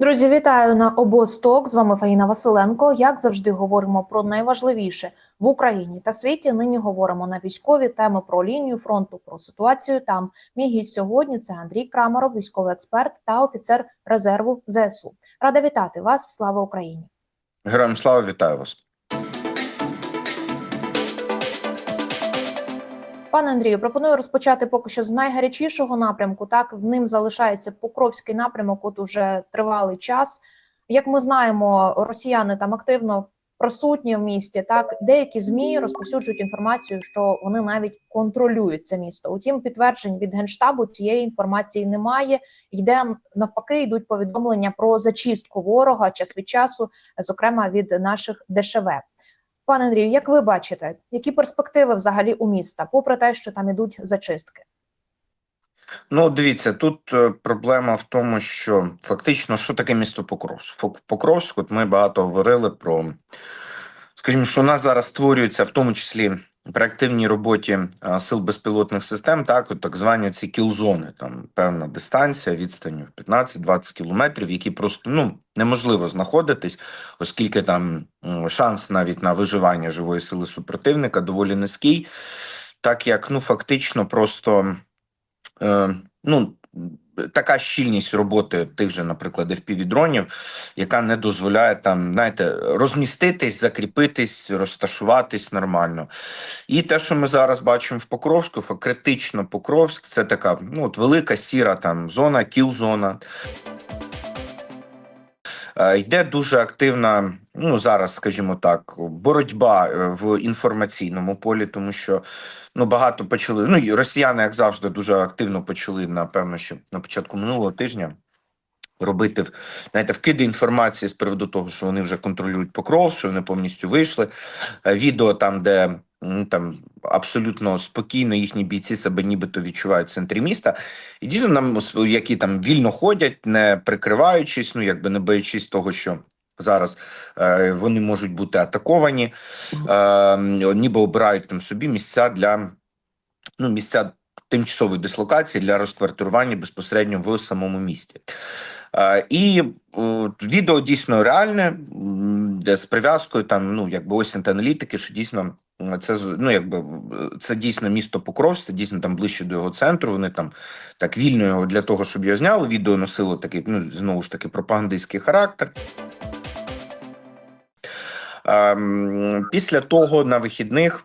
Друзі, вітаю на обосток. З вами Фаїна Василенко. Як завжди, говоримо про найважливіше в Україні та світі. Нині говоримо на військові теми про лінію фронту, про ситуацію там. Мій гість сьогодні це Андрій Крамаров, військовий експерт та офіцер резерву ЗСУ. Рада вітати вас. Слава Україні! Героям слава вітаю вас. Пане Андрію, пропоную розпочати поки що з найгарячішого напрямку. Так в ним залишається Покровський напрямок. От уже тривалий час. Як ми знаємо, росіяни там активно присутні в місті. Так деякі змі розповсюджують інформацію, що вони навіть контролюють це місто. Утім, підтверджень від генштабу цієї інформації немає. Йде навпаки, йдуть повідомлення про зачистку ворога час від часу, зокрема від наших ДШВ. Пане Андрію, як ви бачите, які перспективи взагалі у міста, попри те, що там ідуть зачистки? Ну, дивіться, тут е, проблема в тому, що фактично, що таке місто Покровськ? Покровськ, от ми багато говорили про, скажімо, що у нас зараз створюється в тому числі при активній роботі сил безпілотних систем, так, от так звані ці кілзони, там певна дистанція, відстанню в 15-20 кілометрів, які просто ну неможливо знаходитись, оскільки там шанс навіть на виживання живої сили супротивника доволі низький, так як ну фактично просто е, ну. Така щільність роботи тих же, наприклад, FPV-дронів, яка не дозволяє там, знаєте, розміститись, закріпитись, розташуватись нормально. І те, що ми зараз бачимо в Покровську, критично Покровськ, це така ну, от велика сіра там зона, кіл-зона. Е, Йде дуже активна, ну зараз, скажімо так, боротьба е, в інформаційному полі, тому що ну багато почали. Ну і росіяни, як завжди, дуже активно почали, напевно, що на початку минулого тижня. Робити знаєте, вкиди інформації з приводу того, що вони вже контролюють покров, що вони повністю вийшли. Е, Відео там, де там абсолютно спокійно їхні бійці себе нібито відчувають в центрі міста, і дійсно нам які там вільно ходять, не прикриваючись, ну якби не боячись того, що зараз е, вони можуть бути атаковані, е, ніби обирають там собі місця для ну, місця тимчасової дислокації для розквартирування безпосередньо в самому місті. Е, І о, відео дійсно реальне, де з прив'язкою там, ну якби ось аналітики, що дійсно це ну якби це дійсно місто Покровськ, це дійсно там ближче до його центру. Вони там так вільно його для того, щоб його зняли. Відео носило такий, ну знову ж таки, пропагандистський характер. Ем, Після того на вихідних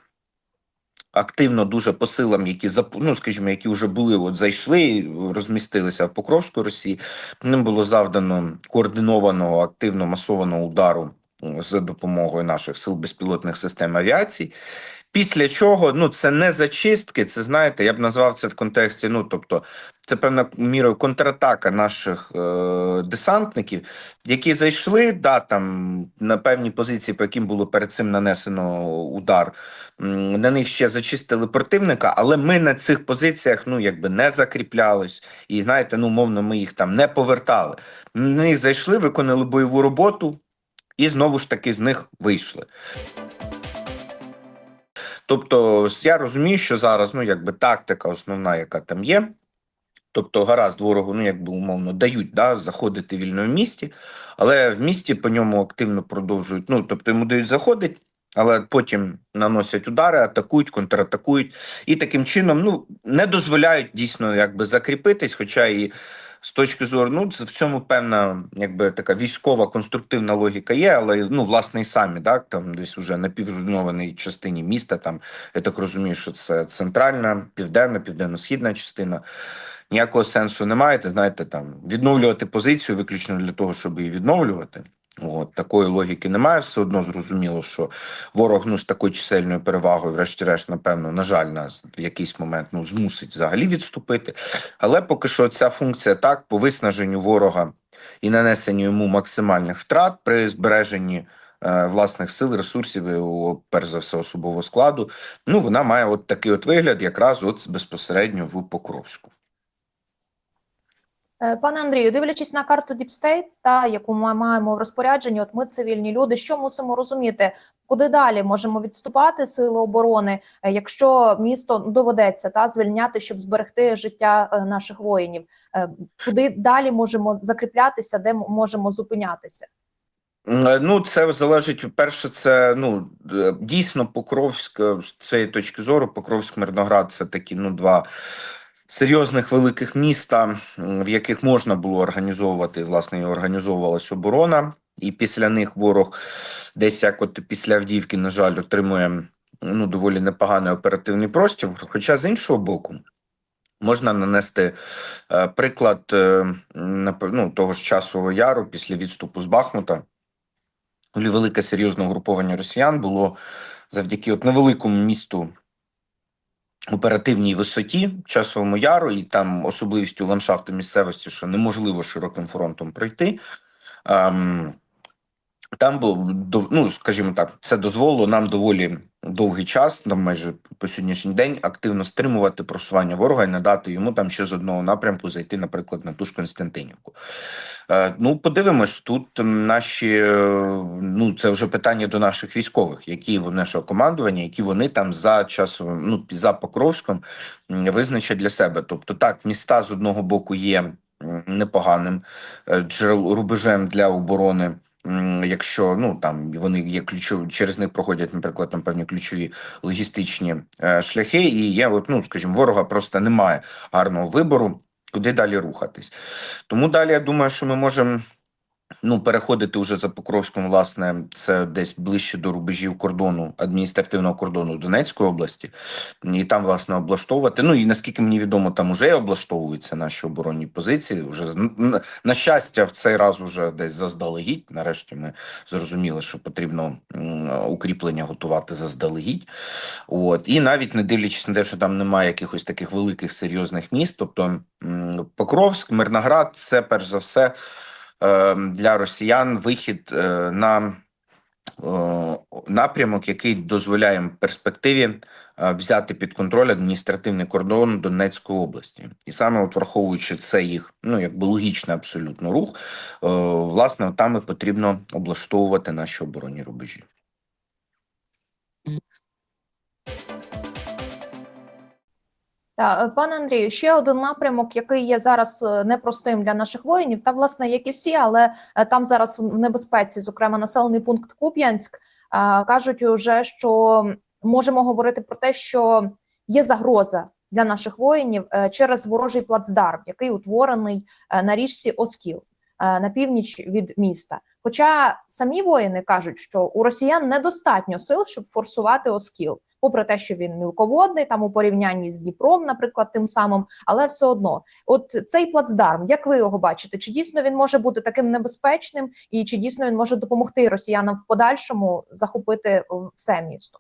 активно дуже по силам, які ну, скажімо, які вже були, от зайшли, розмістилися в Покровську Росії. Ним було завдано координованого активно масованого удару за допомогою наших сил безпілотних систем авіації. Після чого ну це не зачистки, це знаєте, я б назвав це в контексті. Ну тобто, це певна мірою контратака наших е, десантників, які зайшли да там на певні позиції, по яким було перед цим нанесено удар. На них ще зачистили противника, але ми на цих позиціях ну якби не закріплялись, і знаєте, ну мовно, ми їх там не повертали. Них зайшли, виконали бойову роботу, і знову ж таки з них вийшли. Тобто, я розумію, що зараз ну якби тактика основна, яка там є. Тобто, гаразд ворогу, ну якби умовно дають да, заходити вільно в місті, але в місті по ньому активно продовжують. Ну тобто йому дають заходити, але потім наносять удари, атакують, контратакують, і таким чином ну не дозволяють дійсно якби закріпитись. Хоча і з точки зору, ну це в цьому певна, якби така військова конструктивна логіка є, але ну власне і самі так там десь уже на півруйнованій частині міста. Там я так розумію, що це центральна, південна, південно-східна частина. Ніякого сенсу немає. Ти знаєте, там відновлювати позицію виключно для того, щоб її відновлювати. От такої логіки немає. Все одно зрозуміло, що ворог ну з такою чисельною перевагою, врешті-решт, напевно, на жаль, нас в якийсь момент ну змусить взагалі відступити. Але поки що ця функція так по виснаженню ворога і нанесенню йому максимальних втрат при збереженні. е, Власних сил, ресурсів, і, перш за все, особового складу. Ну, вона має от такий от вигляд, якраз от безпосередньо в Покровську. Е, Пане Андрію, дивлячись на карту Діпстейт, та яку ми маємо в розпорядженні, от ми цивільні люди, що мусимо розуміти, куди далі можемо відступати сили оборони, е, якщо місто доведеться та звільняти, щоб зберегти життя е, наших воїнів, куди далі можемо закріплятися, де можемо зупинятися? Ну, це залежить. Перше, це ну дійсно Покровськ з цієї точки зору. Покровськ Мирноград це такі ну два серйозних великих міста, м, в яких можна було організовувати власне і організовувалась оборона. І після них ворог десь як от після Авдіївки, на жаль, отримує ну доволі непоганий оперативний простір. Хоча з іншого боку. Можна нанести е, приклад е, ну, того ж часу яру після відступу з Бахмута. Велике серйозне угруповання росіян було завдяки от невеликому місту оперативній висоті часовому яру, і там особливістю ландшафту місцевості, що неможливо широким фронтом пройти. Ем, там ну, скажімо так, це дозволило нам доволі довгий час, там майже по сьогоднішній день, активно стримувати просування ворога і не дати йому там ще з одного напрямку зайти, наприклад, на ту ж Константинівку. Е, ну, подивимось, тут наші е, ну це вже питання до наших військових, які вони нашого командування, які вони там за часом, ну за Покровськом визначать для себе. Тобто, так, міста з одного боку є непоганим е, джерел рубежем для оборони. Якщо ну там вони є ключові, через них проходять, наприклад, там певні ключові логістичні е, шляхи, і я, от, ну скажімо, ворога просто немає гарного вибору, куди далі рухатись. Тому далі я думаю, що ми можемо ну переходити вже за Покровськом, власне, це десь ближче до рубежів кордону адміністративного кордону Донецької області, і там власне облаштовувати. Ну і наскільки мені відомо, там вже облаштовуються наші оборонні позиції. Вже на щастя, в цей раз уже десь заздалегідь. Нарешті ми зрозуміли, що потрібно укріплення готувати заздалегідь. От і навіть не дивлячись на те, що там немає якихось таких великих серйозних міст, тобто Покровськ, Мирноград, це перш за все для росіян вихід е, на напрямок, який дозволяє перспективі е, взяти під контроль адміністративний кордон Донецької області, і саме от враховуючи це їх ну якби логічний абсолютно рух, е, власне там і потрібно облаштовувати наші оборонні рубежі. Та е, пане Андрію, ще один напрямок, який є зараз е, непростим для наших воїнів, та власне як і всі, але е, там зараз в небезпеці, зокрема населений пункт Куп'янськ, кажуть уже, що можемо говорити про те, що є загроза для наших воїнів через ворожий плацдарм, який утворений на річці Оскіл на північ від міста. Хоча самі воїни кажуть, що у росіян недостатньо сил, щоб форсувати Оскіл попри те, що він мілководний, там у порівнянні з Дніпром, наприклад, тим самим, але все одно, от цей плацдарм, як ви його бачите, чи дійсно він може бути таким небезпечним, і чи дійсно він може допомогти росіянам в подальшому захопити все місто?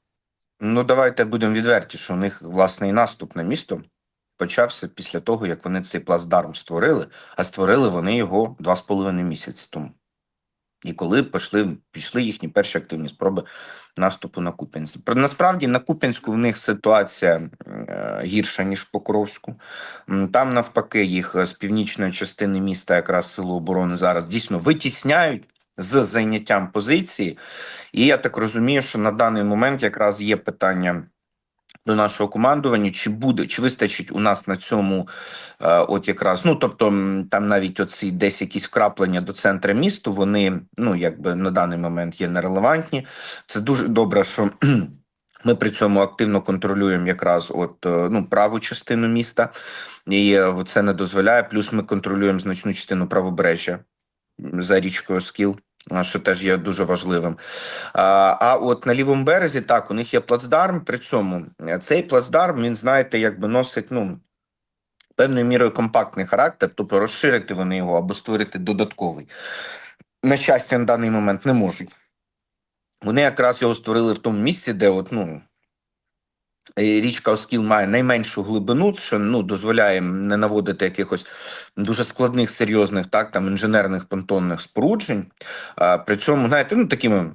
Ну, давайте будемо відверті, що у них власне і наступ на місто почався після того, як вони цей плацдарм створили, а створили вони його два з половиною місяці тому. І коли пішли, пішли їхні перші активні спроби наступу на Куп'янськ. Насправді на Куп'янську в них ситуація е, гірша, ніж в Покровську. Там, навпаки, їх е, з північної частини міста, якраз сили оборони зараз дійсно витісняють з зайняттям позиції. І я так розумію, що на даний момент якраз є питання до нашого командування, чи буде, чи вистачить у нас на цьому, е, от якраз, ну тобто там навіть оці десь якісь вкраплення до центру місту, вони ну якби на даний момент є нерелевантні. Це дуже добре, що. Ми при цьому активно контролюємо якраз от е, ну праву частину міста, і е, це не дозволяє. Плюс ми контролюємо значну частину правобережжя за річкою Скіл, що теж є дуже важливим. А, от на лівому березі так у них є плацдарм. При цьому е, цей плацдарм він, знаєте, якби носить ну певною мірою компактний характер, тобто розширити вони його або створити додатковий. На щастя, на даний момент не можуть. Вони якраз його створили в тому місці, де от, ну, річка Оскіл має найменшу глибину, що ну, дозволяє не наводити якихось дуже складних, серйозних, так, там, інженерних понтонних споруджень. А, при цьому, знаєте, ну, такими,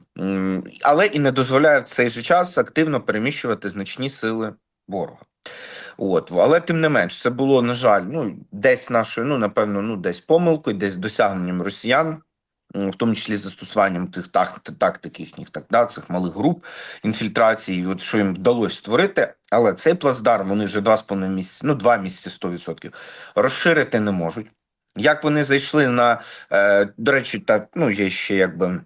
але і не дозволяє в цей же час активно переміщувати значні сили ворога. От, але тим не менш, це було, на жаль, ну десь нашою, ну напевно, ну десь помилкою, десь досягненням росіян, в тому числі застосуванням тих тактик їхніх, так да, цих малих груп інфільтрації, от що їм вдалося створити. Але цей плацдарм вони вже два з половиною місяці, ну два місяці 100%, розширити не можуть. Як вони зайшли на е, до речі, так ну є ще якби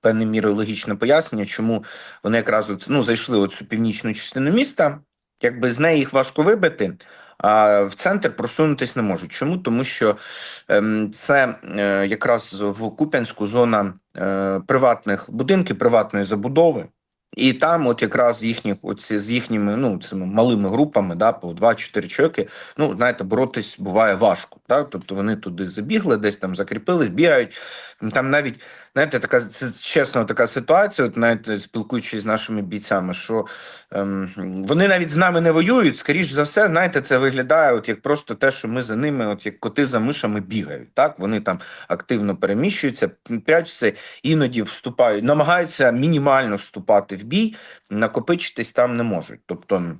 певною мірою логічне пояснення, чому вони якраз от, ну, зайшли у цю північну частину міста. Якби з неї їх важко вибити, а в центр просунутись не можуть. Чому? Тому що ем, це е, якраз в Куп'янську зона е, приватних будинків, приватної забудови. І там, от якраз їхніх, оці, з їхніми ну, цими малими групами, да, по 2-4 чоловіки, ну, знаєте, боротись буває важко. Да? Тобто вони туди забігли, десь там закріпились, бігають. Там навіть, знаєте, така це чесно, така ситуація, от навіть спілкуючись з нашими бійцями, що ем, вони навіть з нами не воюють. Скоріш за все, знаєте, це виглядає от як просто те, що ми за ними, от як коти за мишами бігають. Так, вони там активно переміщуються, прячуться, іноді вступають, намагаються мінімально вступати в бій, накопичитись там не можуть. Тобто.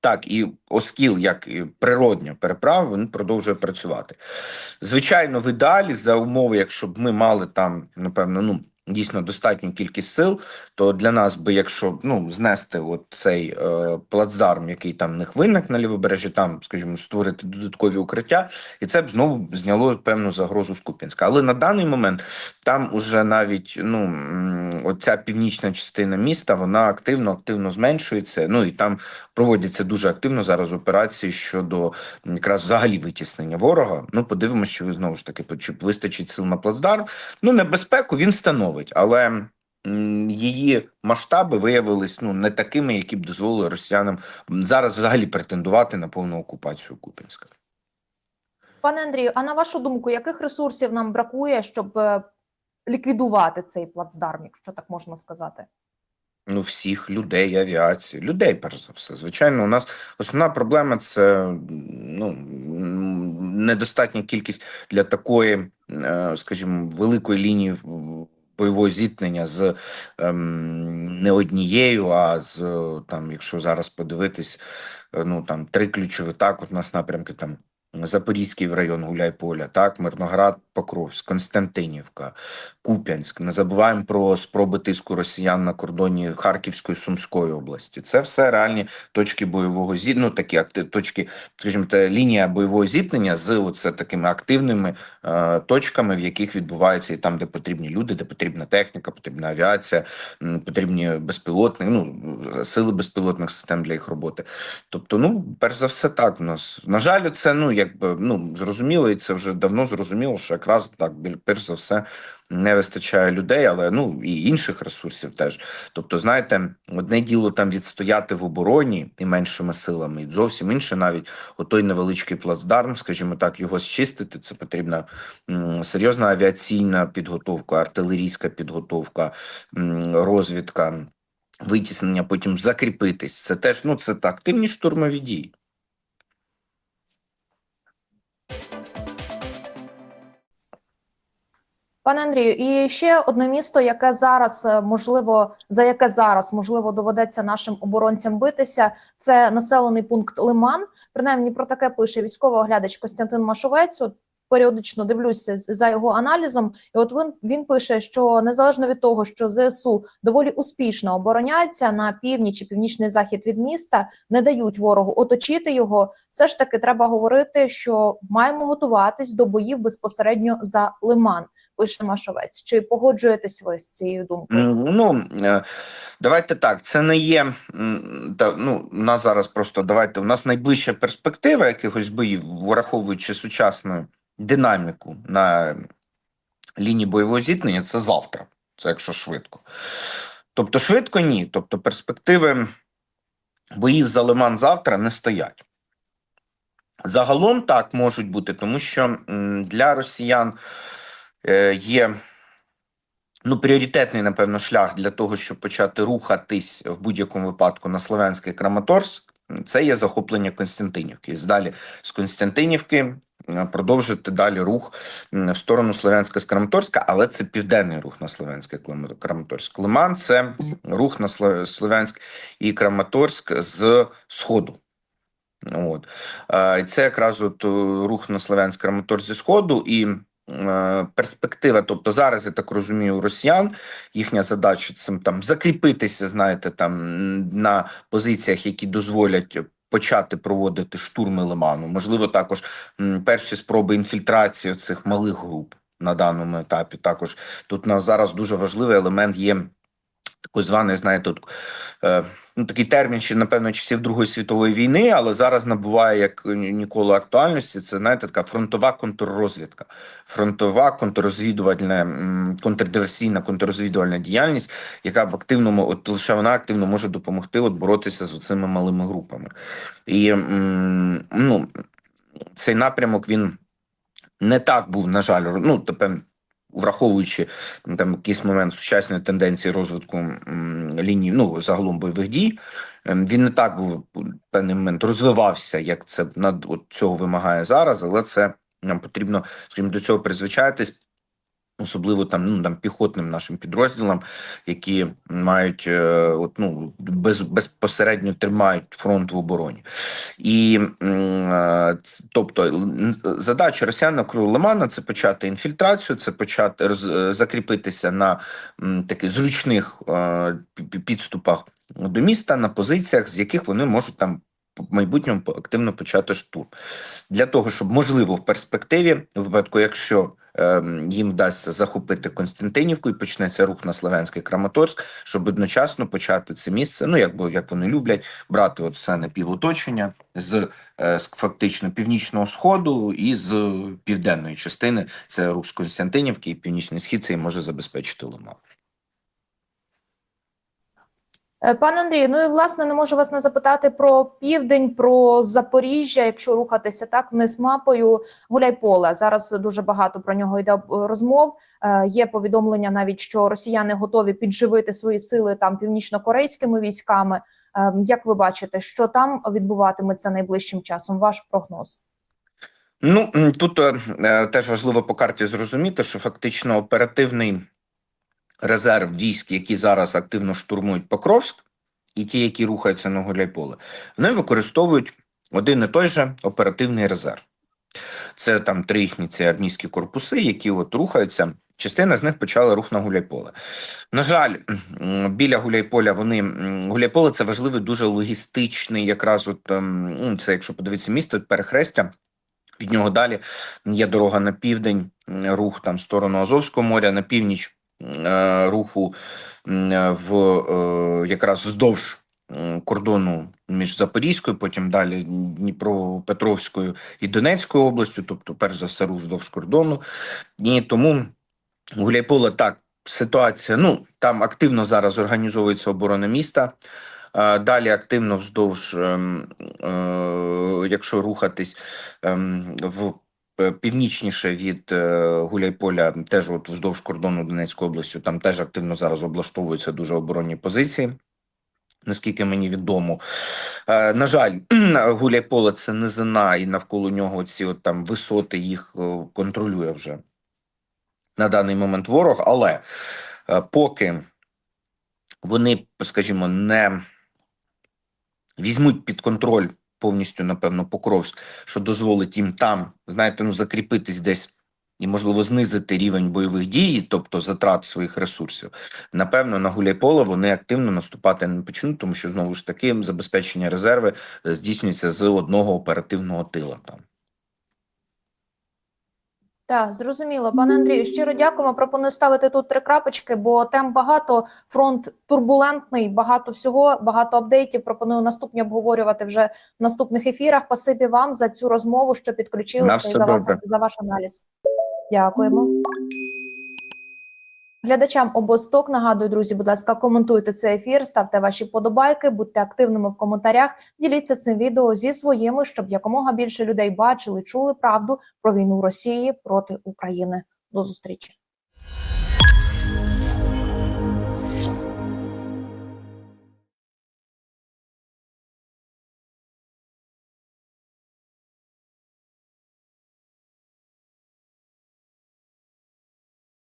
Так, і оскіл, як і природня переправа, він продовжує працювати. Звичайно, в ідеалі за умови, якщо б ми мали там, напевно, ну дійсно достатню кількість сил, то для нас би, якщо ну знести от цей е, плацдарм, який там в них виник на лівобережжі, там, скажімо, створити додаткові укриття, і це б знову зняло певну загрозу з Куп'янська. Але на даний момент там уже навіть ну оця північна частина міста вона активно активно зменшується. Ну і там проводяться дуже активно зараз операції щодо якраз взагалі витіснення ворога. Ну подивимося, що знову ж таки чи вистачить сил на плацдарм. Ну небезпеку він становить, але. Її масштаби виявились ну не такими, які б дозволили росіянам зараз взагалі претендувати на повну окупацію Купінська. Пане Андрію, а на вашу думку, яких ресурсів нам бракує, щоб е, ліквідувати цей плацдарм, якщо так можна сказати? Ну, всіх людей, авіації, людей, перш за все. Звичайно, у нас основна проблема це ну недостатня кількість для такої, е, скажімо, великої лінії бойового зіткнення з ем, не однією, а з е, там, якщо зараз подивитись, е, ну там три ключові так. У нас напрямки там. Запорізький район Гуляйполя, так, Мирноград, Покровськ, Константинівка, Куп'янськ. Не забуваємо про спроби тиску росіян на кордоні Харківської Сумської області. Це все реальні точки бойового зіткнення, ну такі акти, точки, скажімо, та лінія бойового зіткнення з оце такими активними е, точками, в яких відбувається і там, де потрібні люди, де потрібна техніка, потрібна авіація, потрібні безпілотні, ну сили безпілотних систем для їх роботи. Тобто, ну перш за все, так у нас на жаль, це ну якби ну зрозуміло, і це вже давно зрозуміло, що якраз так біль- перш за все не вистачає людей, але ну і інших ресурсів теж. Тобто, знаєте, одне діло там відстояти в обороні і меншими силами, і зовсім інше, навіть отой невеличкий плацдарм, скажімо так, його зчистити. Це потрібна серйозна авіаційна підготовка, артилерійська підготовка, розвідка. Витіснення, потім закріпитись. Це теж ну це так, активні штурмові дії. Пане Андрію, і ще одне місто, яке зараз е, можливо за яке зараз можливо доведеться нашим оборонцям битися, це населений пункт Лиман. Принаймні про таке пише військовий оглядач Костянтин Машовець. Періодично дивлюся за його аналізом, і от він він пише, що незалежно від того, що ЗСУ доволі успішно обороняються на північ і північний захід від міста, не дають ворогу оточити його. Все ж таки треба говорити, що маємо готуватись до боїв безпосередньо за Лиман пише Машовець. Чи погоджуєтесь ви з цією думкою? Ну е, давайте так. Це не є та ну у нас зараз просто давайте. У нас найближча перспектива якихось боїв, враховуючи сучасну динаміку на лінії бойового зіткнення, це завтра. Це якщо швидко. Тобто, швидко ні. Тобто, перспективи боїв за Лиман завтра не стоять. Загалом так можуть бути, тому що для росіян е, є ну, пріоритетний, напевно, шлях для того, щоб почати рухатись в будь-якому випадку на Слов'янський Краматорськ. Це є захоплення Константинівки. І далі з Константинівки продовжити далі рух в сторону Слов'янська з Краматорська, але це південний рух на Слов'янське Краматорськ. Лиман це рух на Слов'янськ і Краматорськ з сходу. От. Е, Це якраз от е, рух на Слов'янськ Краматорськ зі Сходу і е, перспектива. Тобто зараз, я так розумію, росіян їхня задача цим там закріпитися, знаєте, там на позиціях, які дозволять почати проводити штурми Лиману. Можливо, також перші спроби інфільтрації цих малих груп на даному етапі. Також тут на зараз дуже важливий елемент є. Так званий, знаєте, от, е, ну, такий термін ще, напевно, часів Другої світової війни, але зараз набуває як ніколи актуальності. Це знаєте, така фронтова контррозвідка, фронтова контррозвідувальна, контрдиверсійна контррозвідувальна діяльність, яка в активному, от лише вона активно може допомогти от боротися з цими малими групами. І м, ну, цей напрямок він не так був, на жаль, ну, тепер. Враховуючи там якийсь момент сучасної тенденції розвитку лінії, ну загалом бойових дій, ем, він не так був певний момент розвивався, як це над от цього вимагає зараз, але це нам потрібно, скажімо, до цього призвичаїтись. Особливо там ну там піхотним нашим підрозділам, які мають е, от, ну, без, безпосередньо тримають фронт в обороні, і е, тобто задача росіян навколо Лимана це почати інфільтрацію, це почати роз, е, закріпитися на таких зручних пі- пі- підступах до міста на позиціях, з яких вони можуть там в майбутньому активно почати штурм для того, щоб можливо в перспективі, в випадку, якщо ем, їм вдасться захопити Константинівку і почнеться рух на Слов'янський Краматорськ, щоб одночасно почати це місце. Ну як би як вони люблять брати от все напівоточення з е, з фактично північного сходу і з південної частини. Це рух з Константинівки і північний схід. Це і може забезпечити Лиман. Е, Пане Андрію, ну і власне не можу вас не запитати про південь, про Запоріжжя, якщо рухатися так вниз мапою Гуляйполе. Зараз дуже багато про нього йде розмов. Е, Є повідомлення навіть, що росіяни готові підживити свої сили там північно-корейськими військами. Е, Як ви бачите, що там відбуватиметься найближчим часом? Ваш прогноз? Ну тут е, е, теж важливо по карті зрозуміти, що фактично оперативний резерв військ, які зараз активно штурмують Покровськ, і ті, які рухаються на Гуляйполе, вони використовують один і той же оперативний резерв. Це там три їхні ці армійські корпуси, які от рухаються. Частина з них почала рух на Гуляйполе. На жаль, біля Гуляйполя вони Гуляйполе це важливий, дуже логістичний, якраз от ем, ну, це, якщо подивитися місто, перехрестя. Від нього далі є дорога на південь, рух там в сторону Азовського моря, на північ руху е, в е, якраз вздовж кордону між Запорізькою, потім далі Дніпропетровською і Донецькою областю, тобто, перш за все, рух вздовж кордону. І тому Гуляйполе так, ситуація. Ну там активно зараз організовується оборона міста. Е, Далі активно вздовж, ем, е, якщо рухатись ем, в е, північніше від е, Гуляйполя, теж от вздовж кордону Донецької області, там теж активно зараз облаштовуються дуже оборонні позиції. Наскільки мені відомо, е, на жаль, Гуляйполе це низина, і навколо нього ці от там висоти їх е, контролює вже на даний момент ворог. Але е, поки вони, скажімо, не візьмуть під контроль повністю, напевно, Покровськ, що дозволить їм там, знаєте, ну закріпитись десь і, можливо, знизити рівень бойових дій, тобто затрат своїх ресурсів. Напевно, на Гуляйполе вони активно наступати не почнуть, тому що знову ж таки забезпечення резерви е, здійснюється з одного оперативного тила там. Так, зрозуміло, пане Андрію. Щиро дякуємо. Пропоную ставити тут три крапочки, бо тем багато. Фронт турбулентний, багато всього, багато апдейтів. Пропоную наступні обговорювати вже в наступних ефірах. Пасибі вам за цю розмову, що підключилися і за вас за ваш аналіз. Дякуємо. Глядачам обосток нагадую, друзі, будь ласка, коментуйте цей ефір, ставте ваші подобайки, будьте активними в коментарях. Діліться цим відео зі своїми, щоб якомога більше людей бачили, чули правду про війну Росії проти України. До зустрічі.